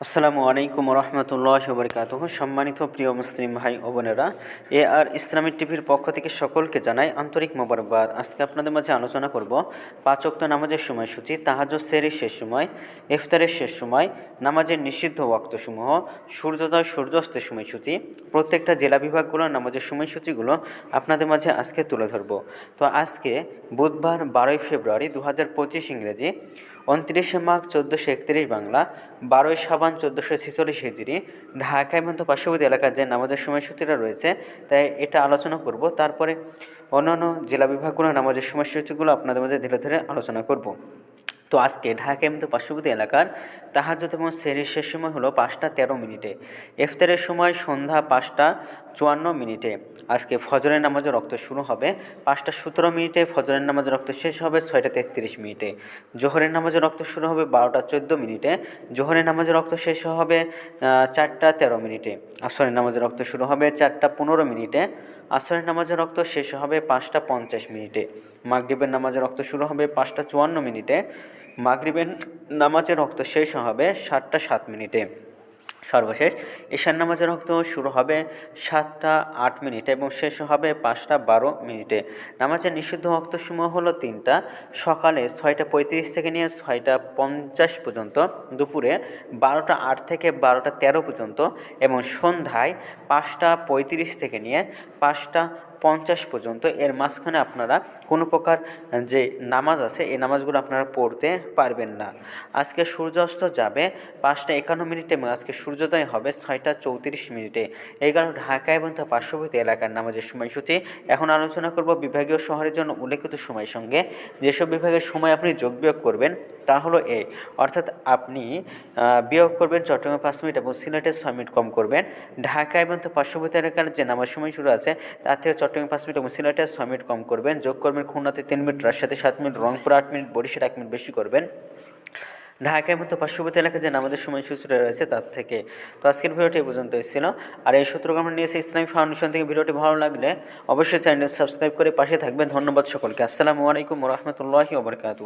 আসসালামু আলাইকুম রহমতুল্লাহ বরকাত সম্মানিত প্রিয় মুসলিম ভাই ও বোনেরা, এ আর ইসলামিক টিভির পক্ষ থেকে সকলকে জানাই আন্তরিক মোবারকবাদ। আজকে আপনাদের মাঝে আলোচনা করব পাঁচ অক্ত নামাজের সময়সূচি তাহাজ সেরের শেষ সময়, ইফতারের শেষ সময়, নামাজের নিষিদ্ধ ওয়াক্তসমূহ, সূর্যোদয় সূর্যাস্তের সময়সূচি, প্রত্যেকটা জেলা বিভাগগুলোর নামাজের সময়সূচিগুলো আপনাদের মাঝে আজকে তুলে ধরব। তো আজকে বুধবার বারোই ফেব্রুয়ারি দু হাজার পঁচিশ ইংরেজি উনত্রিশে মাঘ চোদ্দোশো একত্রিশ বাংলা, বারোই সাবান চোদ্দোশো ছেচল্লিশ হিজড়ি। ঢাকায় মধ্যে পার্শ্ববর্তী এলাকার যে নামাজের সময়সূচিটা রয়েছে, তাই এটা আলোচনা করব। তারপরে অন্যান্য জেলা বিভাগগুলো নামাজের সময়সূচিগুলো আপনাদের মধ্যে ধীরে ধীরে আলোচনা করব। তো আজকে ঢাকা এমতো পার্শ্ববর্তী এলাকার তাহাজত এবং সেরির শেষ সময় হলো পাঁচটা তেরো মিনিটে। ইফতারের সময় সন্ধ্যা পাঁচটা চুয়ান্ন মিনিটে। আজকে ফজরের নামাজের রক্ত শুরু হবে। পাঁচটা সতেরো মিনিটে ফজরের নামাজের রক্ত শেষ হবে, ছয়টা তেত্রিশ মিনিটে। জোহরের নামাজের রক্ত শুরু হবে বারোটা চোদ্দ মিনিটে। জোহরের নামাজের রক্ত শেষ হবে চারটা তেরো মিনিটে। আসরের নামাজের রক্ত শুরু হবে চারটা পনেরো মিনিটে। আসরের নামাজের রক্ত শেষ হবে পাঁচটা পঞ্চাশ মিনিটে। মাগরীবের নামাজের রক্ত শুরু হবে পাঁচটা চুয়ান্ন মিনিটে। মাগরীবের নামাজের রক্ত শেষ হবে সাতটা সাত মিনিটে। সর্বশেষ, ঈশান নামাজের রক্ত শুরু হবে সাতটা আট মিনিটে এবং শেষ হবে পাঁচটা বারো মিনিটে। নামাজের নিষিদ্ধ রক্ত সময় হলো তিনটা। সকালে ছয়টা পঁয়ত্রিশ থেকে নিয়ে ছয়টা পঞ্চাশ পর্যন্ত, দুপুরে বারোটা আট থেকে বারোটা তেরো পর্যন্ত এবং সন্ধ্যায় পাঁচটা পঁয়ত্রিশ থেকে নিয়ে পাঁচটা পঞ্চাশ পর্যন্ত, এর মাঝখানে আপনারা কোনো প্রকার যে নামাজ আছে, এই নামাজগুলো আপনারা পড়তে পারবেন না। আজকে সূর্যাস্ত যাবে পাঁচটা একান্ন মিনিটে এবং আজকে সূর্যোদয় হবে ছয়টা চৌত্রিশ মিনিটে। এই কারণে ঢাকা এবং তার পার্শ্ববর্তী এলাকার নামাজের সময়সূচি। এখন আলোচনা করব বিভাগীয় শহরের জন্য উল্লেখিত সময়ের সঙ্গে। যেসব বিভাগের সময় আপনি যোগ বিয়োগ করবেন, তা হলো এ, অর্থাৎ আপনি বিয়োগ করবেন চট্টগ্রাম পাঁচ মিনিট এবং সিলেটে ছয় মিনিট কম করবেন। ঢাকা এবং তার পার্শ্ববর্তী এলাকার যে নামাজ সময় শুরু আছে, তার থেকে চট্টগ্রাম পাঁচ মিনিট এবং সিলেটে ছয় মিনিট কম করবেন। যোগ করবেন খুলনাতে তিন মিনিট, রাজশাহীতে সাত মিনিট, রংপুর আট মিনিট, বরিশাল এক মিনিট বেশি করবেন। ঢাকায় মতো পার্শ্ববর্তী এলাকা যেন আমাদের সময়সূচিটা রয়েছে তার থেকে। তো আজকের ভিডিওটি এই পর্যন্ত এসেছিল আর এই সূত্রকে আমরা নিয়েছি ইসলামী ফাউন্ডেশন থেকে ভিডিওটি ভালো লাগলে অবশ্যই চ্যানেল সাবস্ক্রাইব করে পাশে থাকবেন। ধন্যবাদ সকলকে। আসসালামু আলাইকুম রহমতুল্লাহি ওবরকাতু